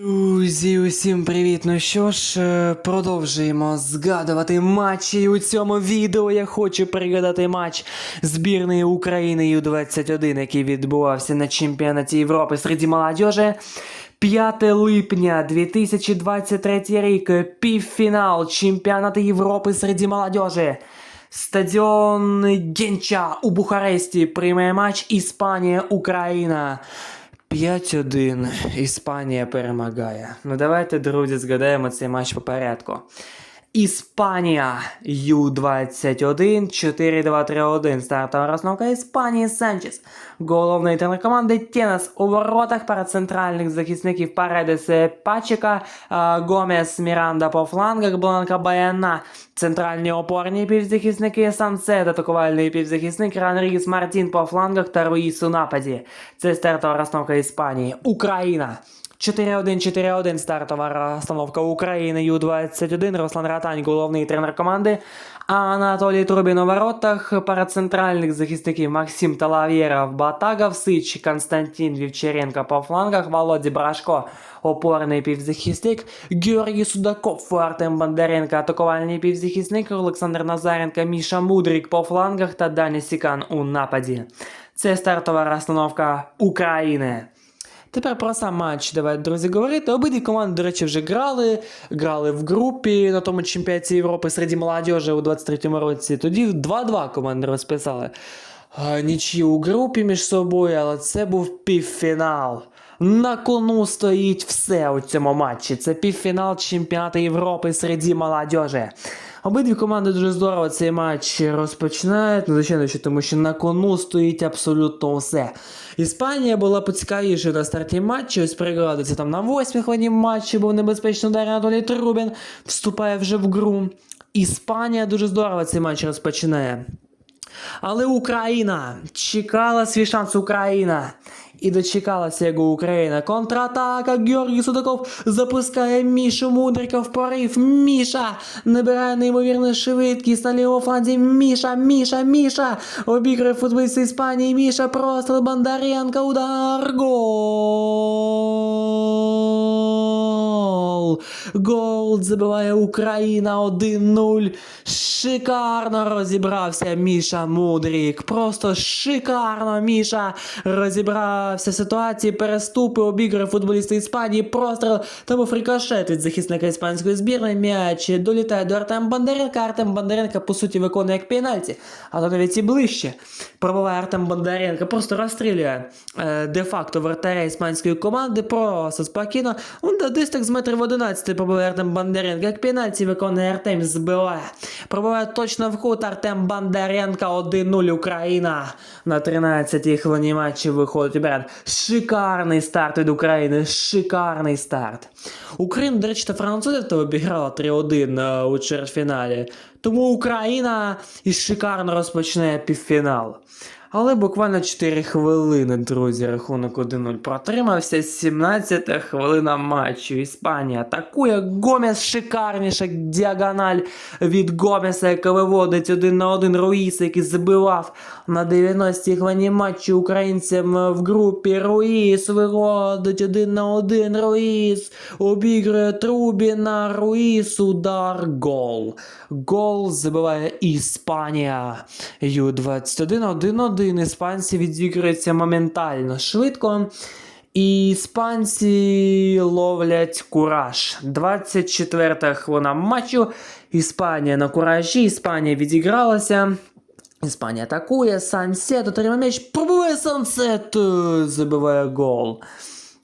Друзі, усім привіт! Ну що ж, е, продовжуємо згадувати матчі. І у цьому відео я хочу пригадати матч збірної України Ю-21, який відбувався на чемпіонаті Європи серед молодежі. 5 липня 2023 рік, півфінал чемпіонату Європи серед молодежі. Стадіон Генча у Бухаресті приймає матч Іспанія-Україна. 5-1. Іспанія перемагає. Ну давайте, друзі, згадаємо цей матч по порядку. Іспанія Ю-21 4-2-3-1. Стартова розновка Іспанії Санчес. Головний тренер команди Тенес у воротах перед центральних захисників Паредес Пачека, Гомес Міранда по флангах, Бланка Баяна. Центральні опорні півзахисники Сансет, атакувальний півзахисник Ранріс Мартін по флангах та Руїс у нападі. Це стартова розновка Іспанії. Україна. 4-1-4-1 стартова розстановка України Ю-21. Руслан Ратань, головний тренер команди. Анатолій Трубін у воротах. Центральних захисників Максим Талавєров, Батагов, Сич, Константин Вівчаренко по флангах, Володі Брашко, опорний півзахисник, Георгій Судаков, Артем Бондаренко, атакувальний півзахисник, Олександр Назаренко, Міша Мудрик по флангах та Дані Сікан у нападі. Це стартова розстановка України. Тепер про сам матч давайте, друзі, говорити. Обидві команди, до речі, вже грали. Грали в групі на тому чемпіонаті Європи серед молодіжі у 23-му році. Тоді 2-2 команди розписали. А, Нічі у групі між собою, але це був півфінал. На кону стоїть все у цьому матчі. Це півфінал чемпіонату Європи серед молодіжі. Обидві команди дуже здорово цей матч розпочинають. Ну, звичайно, що тому що на кону стоїть абсолютно все. Іспанія була поцікавіше на старті матчу. Ось пригадується там на восьмій хвилині матчі був небезпечний удар Анатолій Трубін. Вступає вже в гру. Іспанія дуже здорово цей матч розпочинає. Але Україна чекала свій шанс Україна. І дочекалася його Україна. Контратака Георгій Судаков запускає Мішу Мудрика в порив. Міша набирає неймовірну швидкість на лівому фланзі. Міша, Міша, Міша. Обіграє футболіста Іспанії. Міша просто Бондаренко. Удар. Гол. Гол забиває Україна 1-0. Шикарно розібрався Міша Мудрік. Просто шикарно Міша розібрався в ситуації. Переступи обігрує футболіста Іспанії. Простріл та був від захисника іспанської збірної. М'яч долітає до Артем Бондаренка. Артем Бондаренко, по суті, виконує як пенальті, але навіть і ближче. Пробиває Артем Бондаренко, просто розстрілює е, де-факто вратаря іспанської команди. Просто спокійно. Да, десь так з метрів 11 пробиває Артем Бондаренко. Як пенальті виконує Артем, збиває. Пробиває точно в кут Артем Бондаренко 1-0 Україна. На 13-й хвилині матчі виходить вперед. Шикарний старт від України. Шикарний старт. Україна, до речі, та французів то обіграла 3-1 е, у чвертьфіналі. Тому Україна і шикарно розпочне півфінал. Але буквально 4 хвилини, друзі, рахунок 1-0 протримався. 17 хвилина матчу. Іспанія атакує. Гомес шикарніша діагональ від Гомеса, яка виводить один на один Руїса, який забивав на 90-й хвилині матчу українцям в групі. Руїс виводить один на один. Руїс обігрує Трубіна. Руїс удар. Гол. Гол забиває Іспанія. Ю-21 1-1. Іспанці відігруються моментально швидко. І іспанці ловлять кураж. 24 хвилина матчу. Іспанія на куражі. Іспанія відігралася. Іспанія атакує. Сансет отримає м'яч. Пробиває Сансет. е, Забиває гол.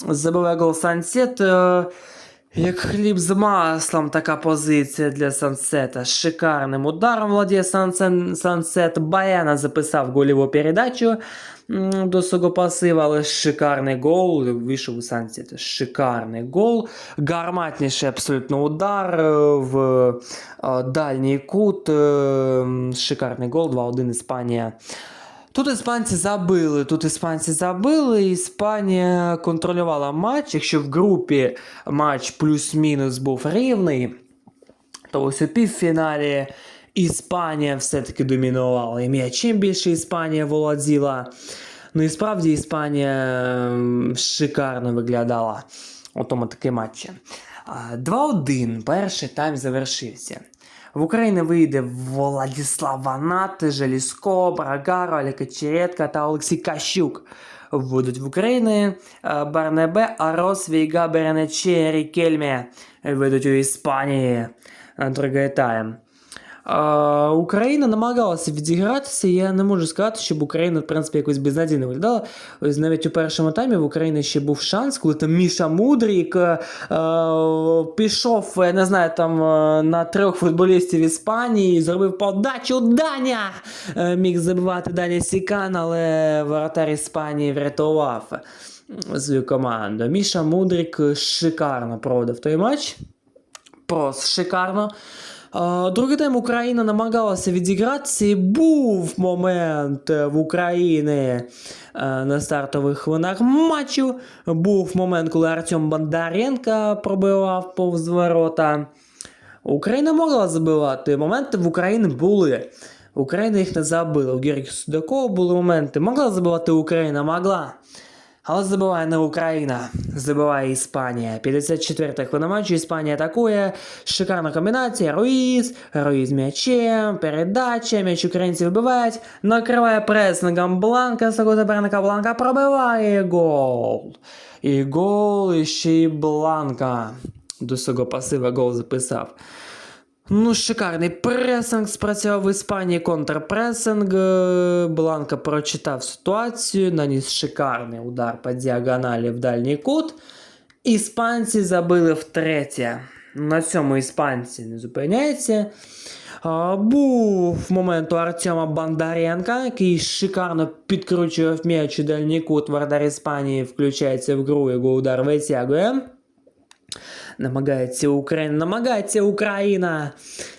Забиває гол Сансет. Як хліб з маслом така позиція для Сансета. Шикарним ударом владіє Сансен- Сансет. Баяна записав гольову передачу до свого пасива, але шикарний гол. Вийшов у Сансета. Шикарний гол. Гарматніший абсолютно удар е, в е, дальній кут. е, Шикарний гол. 2-1 Іспанія. Тут іспанці забили, тут іспанці забили, Іспанія контролювала матч. Якщо в групі матч плюс-мінус був рівний, то ось у півфіналі Іспанія все-таки домінувала. І м'ячем більше Іспанія володіла. Ну і справді Іспанія ем, шикарно виглядала. у тому таки матчі. А, 2-1. Перший тайм завершився. В Україні вийде Владислав Ванат, Желіско, Брагаро, Олег Чередка та Олексій Кащук. Будуть в Україні Е, Барнебе, Арос, Вейга, Беренече, Рікельме вийдуть у Іспанії другий тайм. Україна намагалася відігратися. Я не можу сказати, щоб Україна, в принципі, якось безнадійно виглядала. Ось навіть у першому таймі в Україні ще був шанс, коли там Міша Мудрік е, е, пішов, я не знаю, там е, на трьох футболістів Іспанії, зробив подачу Даня. Міг забивати Даня Сікан, але воротар Іспанії врятував свою команду. Міша Мудрік шикарно проводив той матч. Просто шикарно. Другий тайм Україна намагалася відігратися, був момент е, в Україні е, на стартових хвилинах матчу. Був момент, коли Артем Бондаренко пробивав повз ворота. Україна могла забивати. Моменти в Україні були. Україна їх не забила. У Георгія Судакова були моменти. Могла забивати Україна, могла. Але забиває не Україна, забиває Іспанія. 54-та хвилина матчу Іспанія атакує. Шикарна комбінація. Руїз, Руїз м'ячем, передача, м'яч українці вибивають. Накриває пресингом Бланка, свого суперника Бланка пробиває гол. І гол, і ще й Бланка. До свого пасива гол записав. Ну, шикарний пресинг спрацював в Іспанії контрпресинг. Е, Бланка прочитав ситуацію, наніс шикарний удар по діагоналі в дальній кут. Іспанці забили втретє. На цьому іспанці не зупиняються. А, Був момент у Артема Бондаренка, який шикарно підкручував м'яч у дальній кут. Вардар Іспанії включається в гру, його удар витягує. Намагається Україна, намагається Україна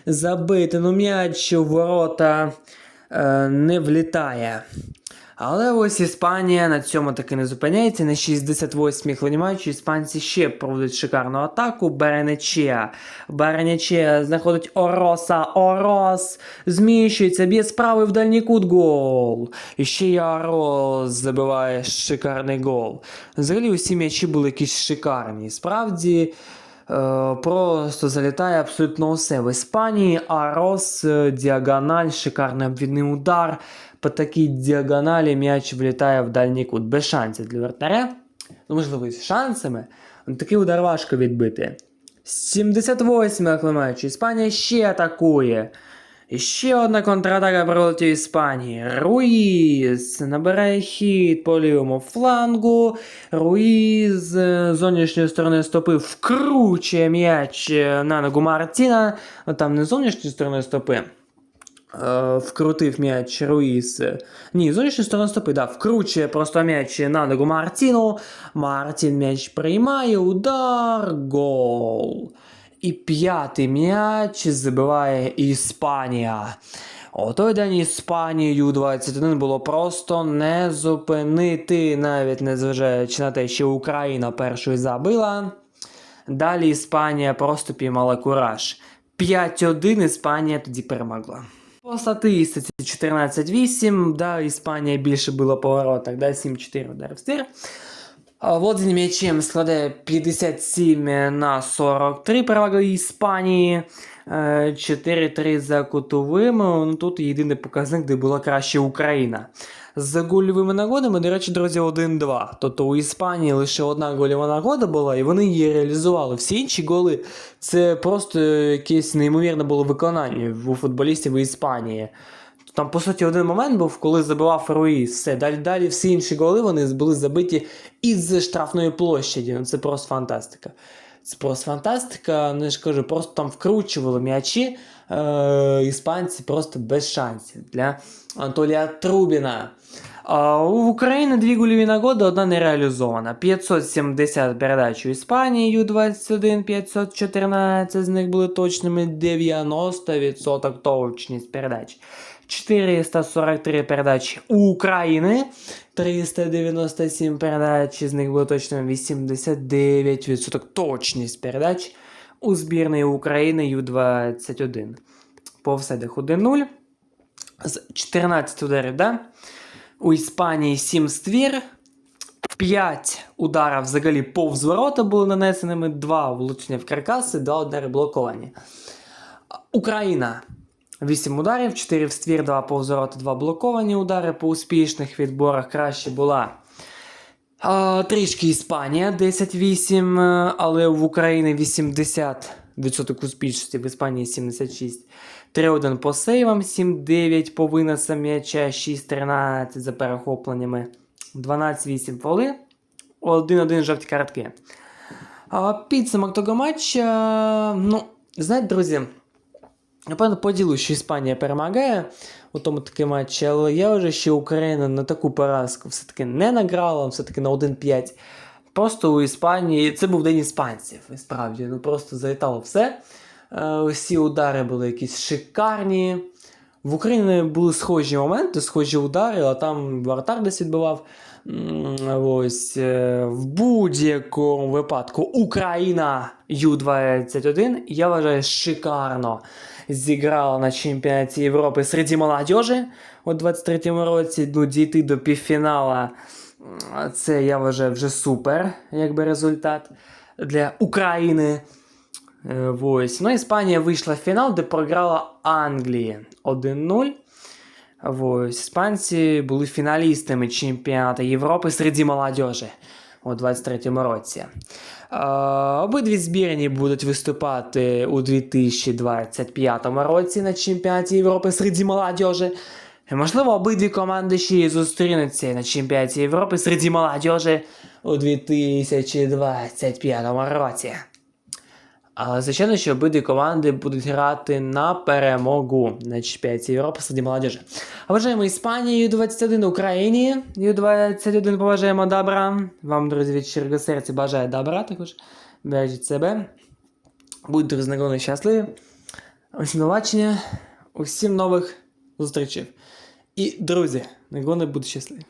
забити, ну м'яч у ворота е, не влітає. Але ось Іспанія на цьому таки не зупиняється. На 68-й хвилині матчу іспанці ще проводять шикарну атаку. Беренечеа. Беренечеа знаходить Ороса. Орос зміщується, б'є справи в дальній кут гол. І ще й Орос забиває шикарний гол. Взагалі усі м'ячі були якісь шикарні. Справді. Е, Просто залітає абсолютно усе. В Іспанії Арос, е, діагональ, шикарний обвідний удар. По такій діагоналі м'яч влітає в дальній кут. Без шансів для вратаря. Ну, можливо, з шансами. Такий удар важко відбити. 78 хвилиночі. Іспанія ще атакує. І ще одна контратака проти Іспанії. Руїз набирає хід по лівому флангу. Руїз з зовнішньої сторони стопи вкручує м'яч е, на ногу Мартіна. Там не з зовнішньої сторони стопи. е, Вкрутив м'яч Руїз. Ні, зовнішньої сторони стопи, да, вкручує просто м'яч на ногу Мартіну. Мартін м'яч приймає, удар, гол. І п'ятий м'яч забиває Іспанія. У той день Іспанію 21 було просто не зупинити, навіть незважаючи на те, що Україна першою забила. Далі Іспанія просто піймала кураж. 5-1 Іспанія тоді перемогла. По статистиці 14-8, да, Іспанія більше була по воротах, да, 7-4 ударів стир. А Володіння м'ячем складає 57 на 43 перевага Іспанії. Е, 4-3 за кутовими. Ну, тут єдиний показник, де була краще Україна. За гольовими нагодами, до речі, друзі, 1-2. Тобто у Іспанії лише одна гольова нагода була, і вони її реалізували. Всі інші голи це просто якесь неймовірне було виконання у футболістів Іспанії. Там, по суті, один момент був, коли забивав Руїз. Все, далі, далі всі інші голи вони були забиті із штрафної площаді. Ну, це просто фантастика. Це просто фантастика. Ну, я ж кажу, просто там вкручували м'ячі. Е, іспанці просто без шансів для Анатолія Трубіна. А в Україні дві гольові нагоди, одна не реалізована. 570 передач у Іспанії, Ю-21, 514 з них були точними, 90% точність передач. 443 передачі України, 397 передач, з них було точними 89% точність передач у збірної України Ю-21. По офсайдах 1-0. З 14 ударів, да? У Іспанії 7 ствір. 5 ударів взагалі повз ворота були нанесеними, 2 влучення в каркаси, 2 удари блоковані. Україна. 8 ударів, 4 в ствір, 2 повз ворота, 2 блоковані удари. По успішних відборах краще була. А, трішки Іспанія 10-8, е, але в Україні 80% успішності, в Іспанії 76. 3-1 по сейвам, 7-9 по виносам м'яча, 6-13 за перехопленнями, 12-8 фоли, 1-1 жовті картки. А, підсумок того матча, ну, знаєте, друзі, Напевно, поділу, що Іспанія перемагає у тому таки матчі, але я вже ще Україна на таку поразку все-таки не награла, все-таки на 1-5. Просто у Іспанії це був день іспанців, і справді, ну просто залітало все. Е, Усі удари були якісь шикарні. В Україні були схожі моменти, схожі удари, а там вратар десь відбивав. Ось е, в будь-якому випадку Україна Ю-21, я вважаю, шикарно зіграла на чемпіонаті Європи серед молодежі у 23-му році. Ну, дійти до півфінала. Це я вважаю вже супер, якби результат для України. Е, Ось. Ну, Іспанія вийшла в фінал, де програла Англії 1-0. Ось. Іспанці були фіналістами чемпіонату Європи серед молодежі у 23-му році. Обидві збірні будуть виступати у 2025 році на чемпіонаті Європи серед молодежі. Можливо, обидві команди ще зустрінуться на чемпіонаті Європи серед молодежі у 2025 році. Звичайно, що обидві команди будуть грати на перемогу на чемпіонаті Європи серед молодежі. А Бажаємо Іспанії Ю-21 Україні. Ю-21 побажаємо добра. Вам, друзі, від щирого серця бажаю добра також. Бережіть себе. Будьте знакомі щасливі. Усім побачення. Усім нових зустрічей. І, друзі, нагони будуть щасливі.